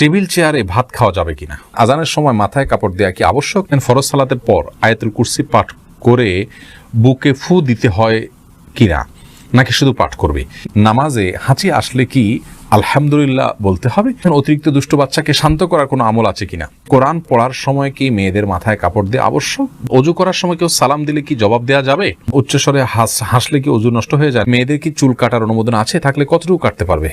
Table চেয়ারে ভাত খাওয়া যাবে কিনা? আজানের সময় মাথায় কাপড় দেওয়া কি আবশ্যক? ফরজ সালাতের পর আয়াতুল কুরসি পাঠ করে বুকে ফু দিতে হয় কিনা? নাকি শুধু পাঠ করবে? নামাজে হাঁচি আসলে কি আলহামদুলিল্লাহ বলতে হবে? অতিরিক্ত দুষ্ট বাচ্চাকে শান্ত করার কোনো আমল আছে কিনা? কোরআন পড়ার সময় কি মেয়েদের মাথায় কাপড় দেওয়া আবশ্যক? অজু করার সময় কেউ সালাম দিলে কি জবাব দেওয়া যাবে? উচ্চস্বরে হাস, হাসলে কি অজু নষ্ট হয়ে যায়? মেয়েদের কি চুল কাটার অনুমোদন আছে? থাকলে কতটুকু কাটতে পারবে?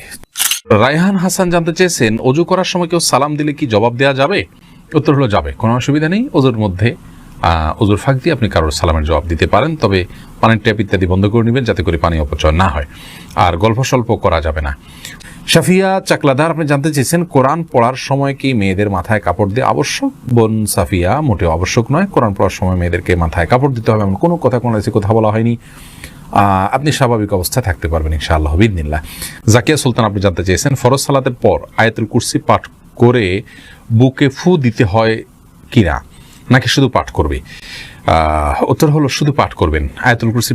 রায়হান হাসান জানতে চেয়েছেন, অজু করার সময় কেউ সালাম দিলে কি জবাব দেওয়া যাবে? উত্তর হলো, যাবে। কোনো অসুবিধা নেই। অজুর মধ্যে অজুর ফাঁক দিয়ে আপনি কারোর সালামের জবাব দিতে পারেন। তবে পানির ট্যাপ ইত্যাদি বন্ধ করে নেবেন যাতে করে পানি অপচয় না হয়। আর গল্প স্বল্প করা যাবে না। সাফিয়া চাকলাদার, আপনি জানতে চেয়েছেন, কোরআন পড়ার সময় কি মেয়েদের মাথায় কাপড় দিয়ে আবশ্যক? বোন সাফিয়া, মোটেও আবশ্যক নয়। কোরআন পড়ার সময় মেয়েদেরকে মাথায় কাপড় দিতে হবে। এমন কোনো কথা কোনো কথা বলা হয়নি। আপনি স্বাভাবিক অবস্থায় থাকতে পারবেন ইনশাআল্লাহ বিদিনিল্লাহ জাকিয়া সুলতান, আপনি জানতে চেয়েছেন, ফরজ সালাতের পর আয়াতুল কুরসি পাঠ করে বুকে ফু দিতে হয় কিনা? নাকি শুধু পাঠ করবে? উত্তর হলো শুধু পাঠ করবেন। আয়াতুল কুরসি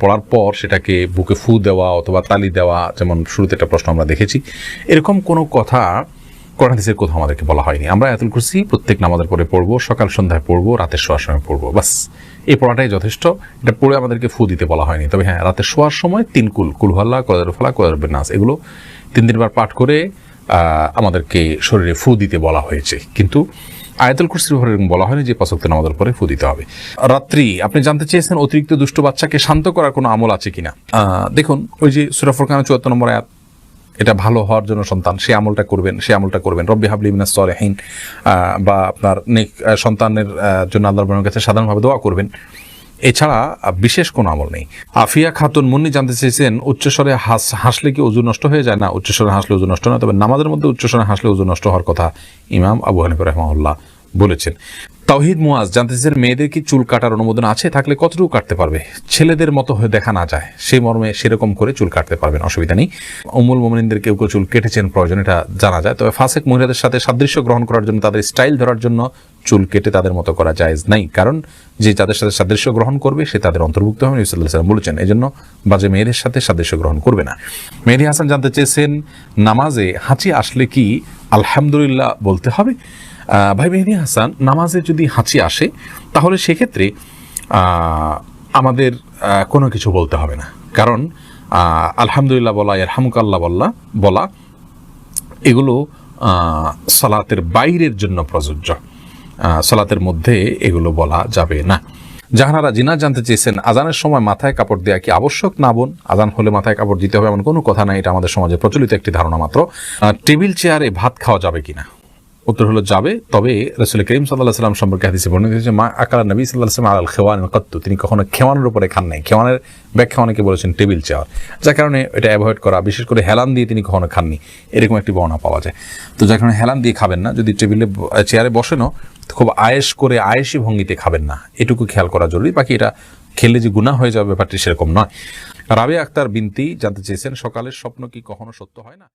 পড়ার পর সেটাকে বুকে ফু দেওয়া অথবা তালি দেওয়া, যেমন শুরুতে একটা প্রশ্ন আমরা দেখেছি। এরকম কোনো কথা কোরআন হাদিসের কোথাও আমাদেরকে বলা হয়নি। আমরা আয়াতুল কুরসি প্রত্যেক নামাজের পরে পড়ব, সকাল সন্ধ্যায় পড়ব, রাতের শোয়ার সময় পড়ব বাস এই পড়াটাই যথেষ্ট। এটা পড়ে আমাদেরকে ফু দিতে বলা হয়নি। তবে হ্যাঁ রাতে শোয়ার সময় তিন কুল কুলহাল্লা কোদার ফালা কোদার নাস, এগুলো তিন দিনবার পাঠ করে আমাদেরকে শরীরে ফু দিতে বলা হয়েছে। কিন্তু আয়াতুল কুরসির উপরে এরকম বলা হয়নি যে পাঁচক্ত নামাজের পরে ফু দিতে হবে। রাত্রি, আপনি জানতে চেয়েছেন অতিরিক্ত দুষ্ট বাচ্চাকে শান্ত করার কোনো আমল আছে কিনা? দেখুন, ওই যে সুরা খান চুয়াত্তর নম্বর আয়াত এটা ভালো হওয়ার জন্য সন্তান, সে আমলটা করবেন, সে আমলটা করবেন। রব্বি হাবলি সলেহীন বা আপনার সন্তানের জন্য আল্লাহর রবের কাছে সাধারণভাবে দোয়া করবেন। এছাড়া বিশেষ কোনো আমল নেই। আফিয়া খাতুন মুন্নি জানতে চেয়েছেন, উচ্চস্বরে হাস, হাসলে কি উজু নষ্ট হয়ে যায়? না, উচ্চস্বরে হাসলে উজু নষ্ট না তবে নামাজের মধ্যে উচ্চস্বরে হাসলে উজু নষ্ট হওয়ার কথা ইমাম আবু হানিফ রহমাউল্লাহ বলেছেন। তাওহিদ মুয়াজ জানতে চেয়েছেন মেয়েদের কি চুল কাটার অনুমোদন আছে? থাকলে কতটুকু কাটতে পারবে? ছেলেদের মতো হয়ে দেখা না যায়। সেই মর্মে সেরকম করে চুল কাটতে পারবেন, অসুবিধা নেই। অমুল মোমিনদের কেউ কেউ চুল কেটেছেন প্রয়োজন, এটা জানা যায়। তবে ফাসেক মহিলাদের সাথে সাদৃশ্য গ্রহণ করার জন্য, তাদের স্টাইল ধরার জন্য চুল কেটে তাদের মতো করা জায়েজ নাই। কারণ যে যাদের সাথে সাদৃশ্য গ্রহণ করবে, সে তাদের অন্তর্ভুক্ত হবে ইসলাম সাল্লাম বলেছেন। এই জন্য বাজে মেয়েদের সাথে সাদৃশ্য গ্রহণ করবে না। মেহেদি হাসান জানতে চেয়েছেন, নামাজে হাঁচি আসলে কি আলহামদুলিল্লাহ বলতে হবে। ভাই মেহেদি হাসান, নামাজে যদি হাঁচি আসে, তাহলে সেক্ষেত্রে আমাদের কোনো কিছু বলতে হবে না। কারণ আলহামদুলিল্লাহ বলা এরহামুকাল্লাহ বল্লা বলা, এগুলো সালাতের বাইরের জন্য প্রযোজ্য। সালাতের মধ্যে এগুলো বলা যাবে না। জাহানারা জিনা জানতে চেয়েছেন, আজানের সময় মাথায় কাপড় দেওয়া কি আবশ্যক? না বোন, আজান হলে মাথায় কাপড় দিতে হবে এমন কোনো কথা নাই, এটা আমাদের সমাজে প্রচলিত একটি ধারণা মাত্র। টেবিল, চেয়ারে ভাত খাওয়া যাবে কিনা? উত্তর হলো যাবে, তবে রসুল করিম সাল্লাহ সাল্লাম সম্পর্কে হাদিসে বর্ণিত হয়েছে, মা আকালা নবী সাল্লাহ সাল্লাম আল খেওয়ান কত্তু। তিনি কখনো খেওয়ানের উপরে খান নাই। খেওয়ানের ব্যাখ্যা অনেকে বলেছেন টেবিল, চেয়ার। যার কারণে এটা অ্যাভয়েড করা, বিশেষ করে হেলান দিয়ে তিনি কখনো খাননি। এরকম একটি বর্ণনা পাওয়া যায়। তো যার কারণে হেলান দিয়ে খাবেন না, যদি টেবিলে, চেয়ারে বসেনও খুব আয়েস করে আয়েসি ভঙ্গিতে খাবেন না। এটুকু খেয়াল করা জরুরি। বাকি এটা খেলে যে গুণা হয়ে যাবে ব্যাপারটি সেরকম নয়। রাবে আক্তার বিনতি জানতে চেয়েছেন, সকালের স্বপ্ন কি কখনো সত্য হয় না?